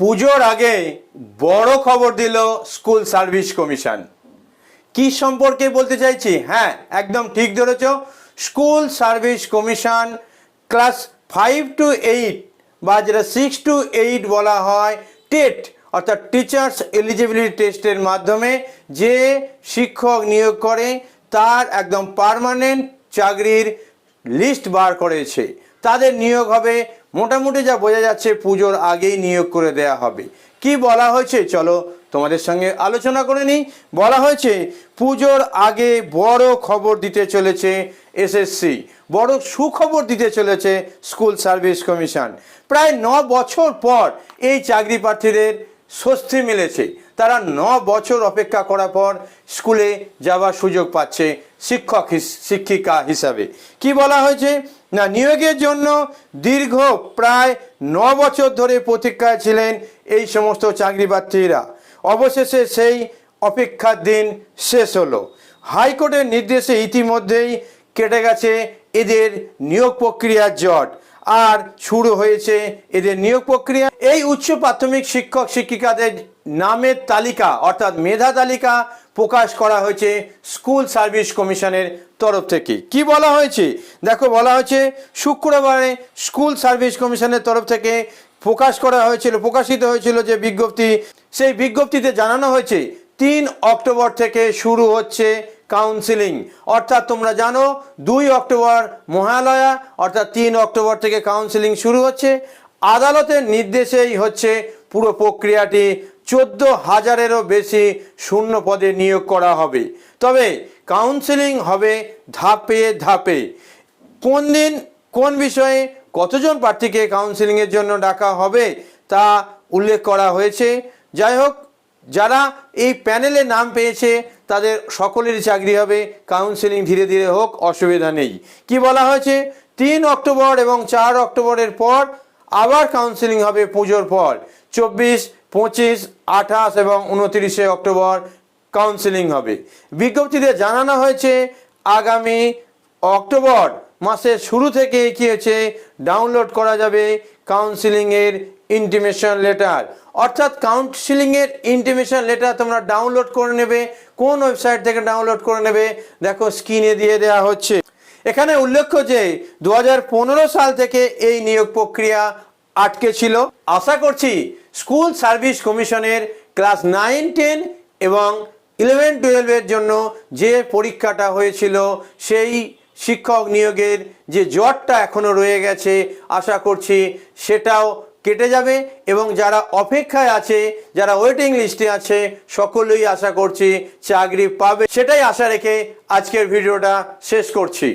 পুজোর আগে বড় খবর দিল স্কুল সার্ভিস কমিশন। কি সম্পর্কে বলতে চাইছি? হ্যাঁ একদম ঠিক ধরেছ। School service commission class five to eight বা যেটা সিক্স টু এইট বলা হয়, টেট, অর্থাৎ টিচার্স এলিজিবিলিটি টেস্টের মাধ্যমে যে শিক্ষক নিয়োগ করে, তার একদম পার্মানেন্ট চাকরির লিস্ট বার করেছে। তাদের নিয়োগ হবে মোটামুটি যা বোঝা যাচ্ছে পুজোর আগেই নিয়োগ করে দেয়া হবে। কি বলা হয়েছে? চলো তোমাদের সঙ্গে আলোচনা করে নিই। বলা হয়েছে, পুজোর আগে বড় খবর দিতে চলেছে এসএসসি। বড় সুখবর দিতে চলেছে স্কুল সার্ভিস কমিশন। প্রায় ন বছর পর এই চাকরি প্রার্থীদের স্বস্তি মিলেছে। তারা ন বছর অপেক্ষা করার পর স্কুলে যাওয়ার সুযোগ পাচ্ছে শিক্ষক শিক্ষিকা হিসাবে। কি বলা হয়েছে? না, নিয়োগের জন্য দীর্ঘ প্রায় ন বছর ধরে প্রতীক্ষায় ছিলেন এই সমস্ত চাকরি প্রার্থীরা অবশেষে সেই অপেক্ষার দিন শেষ হলো। হাইকোর্টের নির্দেশে ইতিমধ্যেই কেটে গেছে এদের নিয়োগ প্রক্রিয়ার জট। আর শুরু হয়েছে এদের নিয়োগ প্রক্রিয়া। এই উচ্চ প্রাথমিক শিক্ষক শিক্ষিকাদের নামের তালিকা, অর্থাৎ মেধা তালিকা প্রকাশ করা হয়েছে স্কুল সার্ভিস কমিশনের তরফ থেকে। কি বলা হয়েছে? দেখো, বলা হয়েছে শুক্রবারে স্কুল সার্ভিস কমিশনের তরফ থেকে প্রকাশ করা হয়েছিল, প্রকাশিত হয়েছিল যে বিজ্ঞপ্তি। সেই বিজ্ঞপ্তিতে জানানো হয়েছে, তিন অক্টোবর থেকে শুরু হচ্ছে কাউন্সিলিং অর্থাৎ তোমরা জানো, দুই অক্টোবর মহালয়া, অর্থাৎ তিন অক্টোবর থেকে কাউন্সিলিং শুরু হচ্ছে। আদালতের নির্দেশেই হচ্ছে পুরো প্রক্রিয়াটি চোদ্দ হাজারেরও বেশি শূন্য পদে নিয়োগ করা হবে। তবে কাউন্সিলিং হবে ধাপে ধাপে। কোন দিন, কোন বিষয়ে কতজন প্রার্থীকে কাউন্সিলিংয়ের জন্য ডাকা হবে তা উল্লেখ করা হয়েছে। যাই হোক, যারা এই প্যানেলে নাম পেয়েছে তাদের সকলেরই চাকরি হবে কাউন্সিলিং ধীরে ধীরে হোক, অসুবিধা নেই। কি বলা হয়েছে? তিন অক্টোবর এবং চার অক্টোবরের পর আবার কাউন্সিলিং হবে পুজোর পর। চব্বিশ, পঁচিশ, আঠাশ এবং উনতিরিশে অক্টোবর কাউন্সিলিং হবে। বিজ্ঞপ্তিতে জানানো হয়েছে, আগামী অক্টোবর মাসের শুরু থেকে কি হচ্ছে ডাউনলোড করা যাবে কাউন্সিলিংয়ের ইন্টিমেশন লেটার অর্থাৎ কাউন্সিলিংয়ের ইন্টিমেশন লেটার তোমরা ডাউনলোড করে নেবে। কোন ওয়েবসাইট থেকে ডাউনলোড করে নেবে? দেখো স্ক্রিনে দিয়ে দেওয়া হচ্ছে। এখানে উল্লেখ্য যে দু হাজার পনেরো সাল থেকে এই নিয়োগ প্রক্রিয়া আটকে ছিল। আশা করছি স্কুল সার্ভিস কমিশনের ক্লাস নাইন, টেন এবং ইলেভেন টুয়েলভের জন্য যে পরীক্ষাটা হয়েছিল, সেই শিক্ষক নিয়োগের যে জটটা এখনও রয়ে গেছে, আশা করছি সেটাও কেটে যাবে এবং যারা অপেক্ষায় আছে, যারা ওয়েটিং লিস্টে আছে, সকলেই আশা করছি চাকরি পাবে। সেটাই আশা রেখে আজকের ভিডিওটা শেষ করছি।